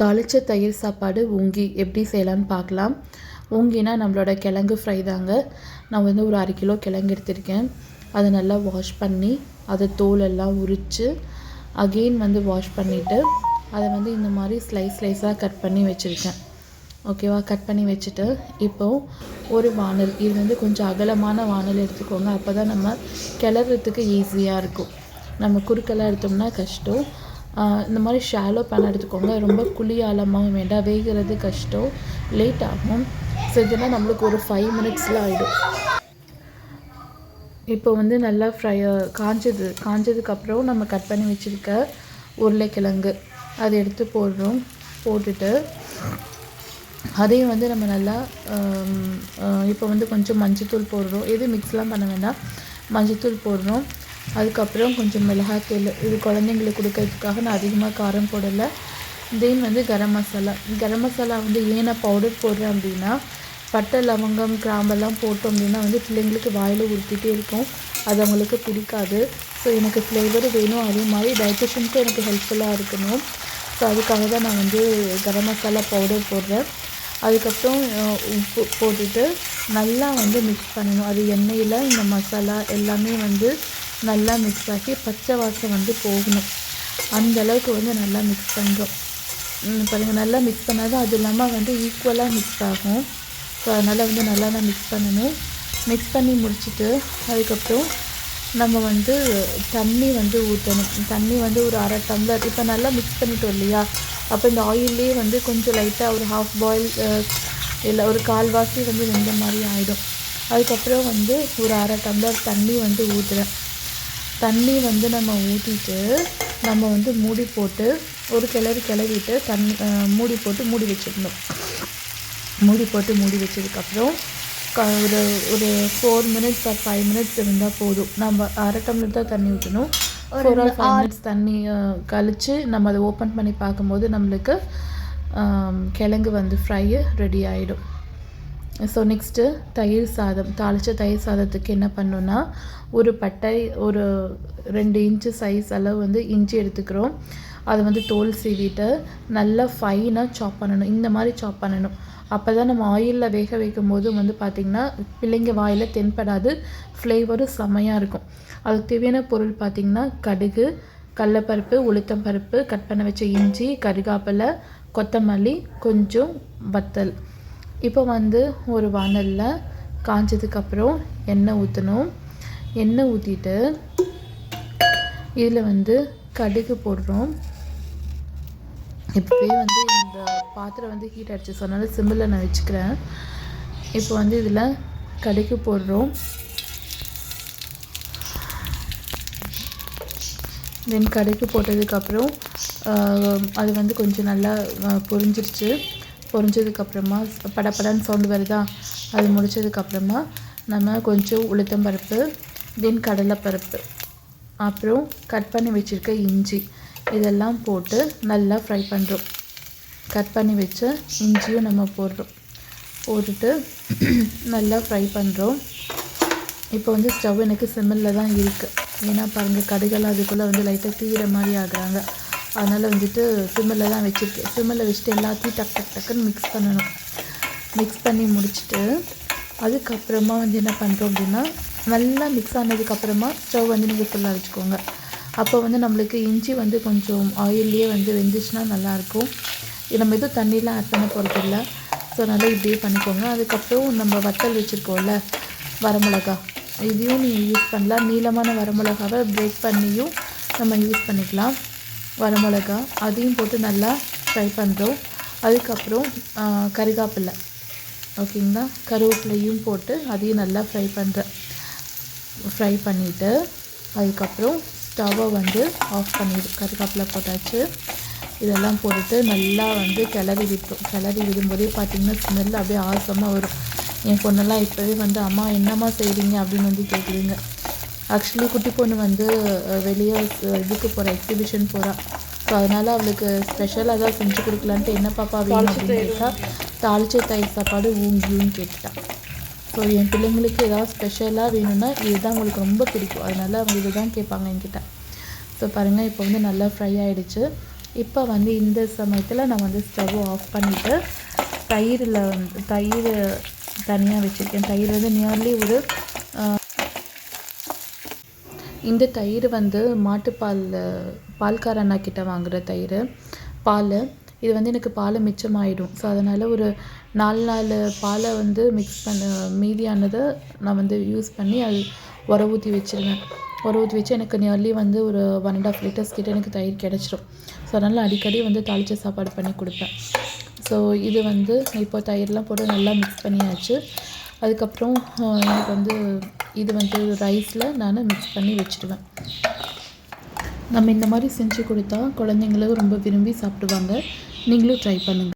தாளித்த தயிர் சாப்பாடு ஊங்கி எப்படி செய்யலான்னு பார்க்கலாம். ஊங்கினா நம்மளோட கிழங்கு ஃப்ரை தாங்க. நான் வந்து ஒரு அரை கிலோ கிழங்கு எடுத்திருக்கேன். அதை நல்லா வாஷ் பண்ணி அதை தோல் எல்லாம் உரித்து அகெயின் வந்து வாஷ் பண்ணிவிட்டு அதை வந்து இந்த மாதிரி ஸ்லைஸ் ஸ்லைஸாக கட் பண்ணி வச்சுருக்கேன். ஓகேவா கட் பண்ணி வச்சுட்டு இப்போது ஒரு வானல் இது வந்து கொஞ்சம் அகலமான வானல் எடுத்துக்கோங்க. அப்போ தான் நம்ம கிளறதுக்கு ஈஸியாக இருக்கும். நம்ம குறுக்கெல்லாம் எடுத்தோம்னா கஷ்டம். இந்த மாதிரி ஷாலோ பேன் எடுத்துக்கோங்க. ரொம்ப குழி ஆழமாகவும் வேண்டாம் வேகிறது கஷ்டம். லேட் ஆகும். ஸோ இதெல்லாம் நம்மளுக்கு ஒரு ஃபைவ் மினிட்ஸில் ஆகிடும் இப்போ வந்து நல்லா ஃப்ரை காஞ்சது காஞ்சதுக்கப்புறம் நம்ம கட் பண்ணி வச்சுருக்க உருளைக்கிழங்கு. அதை எடுத்து போடுறோம். போட்டுட்டு அதையும் வந்து நம்ம நல்லா இப்போ வந்து கொஞ்சம் மஞ்சத்தூள் போடுறோம். எது மிக்ஸ்லாம் பண்ண வேண்டாம். மஞ்சத்தூள் போடுறோம். அதுக்கப்புறம் கொஞ்சம் மிளகாத்தூள் இது குழந்தைங்களுக்கு கொடுக்கறதுக்காக நான் அதிகமாக காரம் போடலை. தென் வந்து கரம் மசாலா. கரம் மசாலா வந்து ஏன் நான் பவுடர் போடுறேன் அப்படின்னா பட்டை லவங்கம் கிராம்பெல்லாம் போட்டோம் அப்படின்னா வந்து பிள்ளைங்களுக்கு வாயில் ஊற்றிட்டே இருக்கும். அது அவங்களுக்கு பிடிக்காது. ஸோ எனக்கு ஃப்ளேவர் வேணும் அதே மாதிரி டைஜஷனுக்கும் எனக்கு ஹெல்ப்ஃபுல்லாக இருக்கணும். ஸோ அதுக்காக தான் நான் வந்து கரம் மசாலா பவுடர் போடுறேன். அதுக்கப்புறம் உப்பு போட்டுட்டு நல்லா வந்து மிக்ஸ் பண்ணணும். அது எண்ணெயில் இந்த மசாலா எல்லாமே வந்து நல்லா மிக்ஸ் ஆகி பச்சை வாசம் வந்து போகணும். அந்த அளவுக்கு வந்து நல்லா மிக்ஸ் பண்ணுறோம் பாருங்கள் நல்லா மிக்ஸ் பண்ணாதான் அது இல்லாமல் வந்து ஈக்குவலாக மிக்ஸ் ஆகும். ஸோ அதனால் வந்து நல்லா தான் மிக்ஸ் பண்ணணும். மிக்ஸ் பண்ணி முடிச்சுட்டு அதுக்கப்புறம் நம்ம வந்து தண்ணி வந்து ஊற்றணும் தண்ணி வந்து ஒரு அரை டம்ளர் இப்போ நல்லா மிக்ஸ் பண்ணிட்டோம் இல்லையா? அப்போ இந்த ஆயிலே வந்து கொஞ்சம் லைட்டாக ஒரு ஹாஃப் பாயில் இல்லை ஒரு கால்வாசி வந்து வெந்த மாதிரி ஆகிடும் அதுக்கப்புறம் வந்து ஒரு அரை டம்ளர் தண்ணி வந்து ஊற்றுறேன் தண்ணி வந்து நம்ம ஊற்றிட்டு நம்ம வந்து மூடி போட்டு ஒரு கிளறி கிளறிட்டு தண்ணி மூடி போட்டு மூடி வச்சிடணும். மூடி போட்டு மூடி வச்சதுக்கப்புறம் க ஒரு ஒரு four minutes or five minutes இருந்தால் போதும். நம்ம அரை டம்ளர் தான் தண்ணி ஊற்றணும் ஃபோர் ஆர் ஃபைவ் மினிட்ஸ் தண்ணி கழிச்சு நம்ம அதை ஓப்பன் பண்ணி பார்க்கும்போது நம்மளுக்கு கிழங்கு வந்து ஃப்ரை ரெடி ஆகிடும் ஸோ நெக்ஸ்ட்டு தயிர் சாதம். தாளித்த தயிர் சாதத்துக்கு என்ன பண்ணணும்னா ஒரு பட்டை ஒரு ரெண்டு இன்ச்சு சைஸ் அளவு வந்து இஞ்சி எடுத்துக்கிறோம். அதை வந்து தோல் சீவிட்டு நல்லா ஃபைனாக சாப் பண்ணணும். இந்த மாதிரி சாப் பண்ணணும். அப்போ தான் நம்ம ஆயிலில் வேக வைக்கும் போது வந்து பார்த்திங்கன்னா பிள்ளைங்க வாயில் தென்படாது ஃப்ளேவரும் செமையாக இருக்கும். அதுக்கு தேவையான பொருள் பார்த்திங்கன்னா கடுகு கடலப்பருப்பு உளுத்தம்பருப்பு கட் பண்ண வச்ச இஞ்சி கருகாப்பில் கொத்தமல்லி கொஞ்சம் வத்தல். இப்போ வந்து ஒரு வானலில் காஞ்சதுக்கப்புறம் எண்ணெய் ஊற்றணும் எண்ணெய் ஊற்றிட்டு இதில் வந்து கடுகு போடுறோம். இப்போவே வந்து இந்த பாத்திரம் வந்து ஹீட் அடிச்சு சொன்னால அதனால் சிம்மில் நான் வச்சுக்கிறேன். இப்போ வந்து இதில் கடுகு போடுறோம். தென் கடுகு போட்டதுக்கப்புறம் அது வந்து கொஞ்சம் நல்லா பொரிஞ்சிருச்சு. பொரிஞ்சதுக்கப்புறமா படபடன்னு சவுண்டு வருதா? அது முடிச்சதுக்கப்புறமா நம்ம கொஞ்சம் உளுத்தம்பருப்பு தென் கடலைப்பருப்பு. அப்புறம் கட் பண்ணி வச்சுருக்க இஞ்சி. இதெல்லாம் போட்டு நல்லா ஃப்ரை பண்ணுறோம் கட் பண்ணி வச்ச இஞ்சியும் நம்ம போடுறோம். போட்டுட்டு நல்லா ஃப்ரை பண்ணுறோம் இப்போ வந்து ஸ்டவ் எனக்கு சிம்மில் தான் இருக்குது ஏன்னா பாருங்கள் கடுகெல்லாம் அதுக்குள்ளே வந்து லைட்டாக தீர மாதிரி ஆகுறாங்க. அதனால் வந்துட்டு சிம்மில் தான் வச்சுருக்கேன். சிம்மில் வச்சுட்டு எல்லாத்தையும் டக் டக் டக்குன்னு மிக்ஸ் பண்ணணும். மிக்ஸ் பண்ணி முடிச்சுட்டு அதுக்கப்புறமா வந்து என்ன பண்ணுறோம் அப்படின்னா நல்லா மிக்ஸ் ஆனதுக்கப்புறமா ஸ்டவ் வந்து நீங்கள் ஃபுல்லாக வச்சுக்கோங்க. அப்போ வந்து நம்மளுக்கு இஞ்சி வந்து கொஞ்சம் ஆயில்லையே வந்து வெந்துச்சுன்னா நல்லாயிருக்கும். நம்ம எதுவும் தண்ணியெலாம் ஆட் பண்ண போகிறதில்ல ஸோ நல்லா இப்படியே பண்ணிக்கோங்க. அதுக்கப்புறம் நம்ம வத்தல் வச்சுருக்கோம்ல வரமிளகா. இதையும் நீங்கள் யூஸ் பண்ணலாம். நீளமான வரமிளகாவை பிரேக் பண்ணியும் நம்ம யூஸ் பண்ணிக்கலாம். வரமிளகா அதையும் போட்டு நல்லா ஃப்ரை பண்ணுறோம் அதுக்கப்புறம் கருகாப்பில்லை. ஓகேங்களா? கருவேப்பிலையும் போட்டு அதையும் நல்லா ஃப்ரை பண்ணுறேன் ஃப்ரை பண்ணிவிட்டு அதுக்கப்புறம் ஸ்டவ்வை வந்து ஆஃப் பண்ணிடு கருகாப்பில் போட்டாச்சு. இதெல்லாம் போட்டுட்டு நல்லா வந்து கிளறி விட்டோம் கிளறி விடும்போதே பார்த்திங்கன்னா ஸ்மெல் அப்படியே ஆசமாக வரும். என் பொண்ணெல்லாம் இப்போவே வந்து அம்மா என்னம்மா செய்கிறீங்க அப்படின்னு வந்து கேட்குறீங்க ஆக்சுவலி குட்டி பொண்ணு வந்து வெளியே இதுக்கு போகிறா எக்ஸிபிஷன் போகிறா ஸோ அதனால் அவளுக்கு ஸ்பெஷலாக ஏதாவது செஞ்சு கொடுக்கலான்ட்டு என்ன பாப்பா வேணும் அப்படின்னு கேட்டா தாளிச்ச தயிர் சாப்பாடு ஊங்கியும் கேட்டுட்டா ஸோ என் பிள்ளைங்களுக்கு ஏதாவது ஸ்பெஷலாக வேணும்னா இதுதான் உங்களுக்கு ரொம்ப பிடிக்கும். அதனால அவங்க இதுதான் கேட்பாங்க என்கிட்ட. ஸோ பாருங்கள் இப்போ வந்து நல்லா ஃப்ரை ஆயிடுச்சு. இப்போ வந்து இந்த சமயத்தில் நான் வந்து ஸ்டவ் ஆஃப் பண்ணிவிட்டு தயிரில் வந்து தயிர் தனியாக வச்சுருக்கேன். தயிர் வந்து நியர்லி ஒரு இந்த தயிர் வந்து மாட்டுப்பாலில் பால்கார அண்ணா கிட்ட வாங்குகிற தயிர் பால். இது வந்து எனக்கு பால் மிச்சமாயிடும். ஸோ அதனால் ஒரு நாலு நாலு பாலை வந்து மிக்ஸ் பண்ண மீதியானதை நான் வந்து யூஸ் பண்ணி அது உர ஊற்றி வச்சுருவேன். உர ஊற்றி வச்சு எனக்கு நியர்லி வந்து ஒரு ஒன் அண்ட் ஆஃப் லிட்டர்ஸ் கிட்ட எனக்கு தயிர் கிடச்சிரும். ஸோ அதனால் அடிக்கடி வந்து தாளித்த சாப்பாடு பண்ணி கொடுப்பேன். ஸோ இது வந்து இப்போ தயிர்லாம் போட்டு நல்லா மிக்ஸ் பண்ணியாச்சு. அதுக்கப்புறம் எனக்கு வந்து இது வந்து ரைஸில் நான் மிக்ஸ் பண்ணி வச்சுருவேன். நம்ம இந்த மாதிரி செஞ்சு கொடுத்தா குழந்தைங்களும் ரொம்ப விரும்பி சாப்பிடுவாங்க. நீங்களும் ட்ரை பண்ணுங்கள்